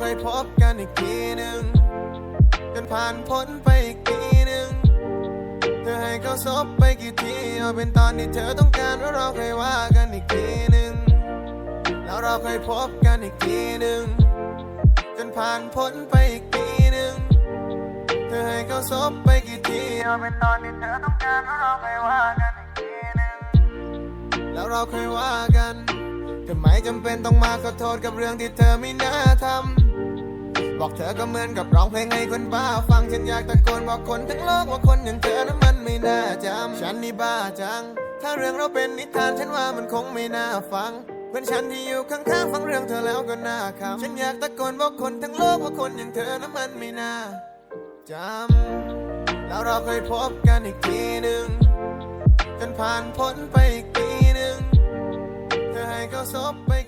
เคยพบกันอีกทีหนึ่งจนผ่านพ้นไปอีกปีหนึ่งเธอให้เขาซบไปกี่ทีเอาเป็นตอนที่เธอต้องการว่าเราเคยว่ากันอีกทีหนึ่งแล้วเราเคยพบกันอีกทีหนึ่งจนผ่านพ้นไปอีกปีหนึ่งเธอให้เขาซบไปกี่ทีเอาเป็นตอนที่เธอต้องการว่าเราเคยว่ากันอีกทีหนึ่งแล้วเราเคยว่ากัน ทำไมจำเป็นต้องมาขอโทษกับเรื่องที่เธอไม่น่าทำ บอกเธอก็เหมือนกับร้องเพลงให้คนบ้า ฟังฉันอยากตะโกนบอกคนทั้งโลกว่าคนอย่างเธอนั้นมันไม่น่าจำ ฉันนี่บ้าจัง ถ้าเรื่องเราเป็นนิทานฉันว่ามันคงไม่น่าฟังเพื่อนฉันที่อยู่ข้างๆฟังเรื่องเธอแล้วก็น่าขำฉันอยากตะโกนบอกคนทั้งโลกว่าคนอย่างเธอนั้นมันไม่น่าจำ แล้วเราเคยพบกันอีกทีหนึ่งจนผ่านพ้นไปอีก ปีหนึ่ง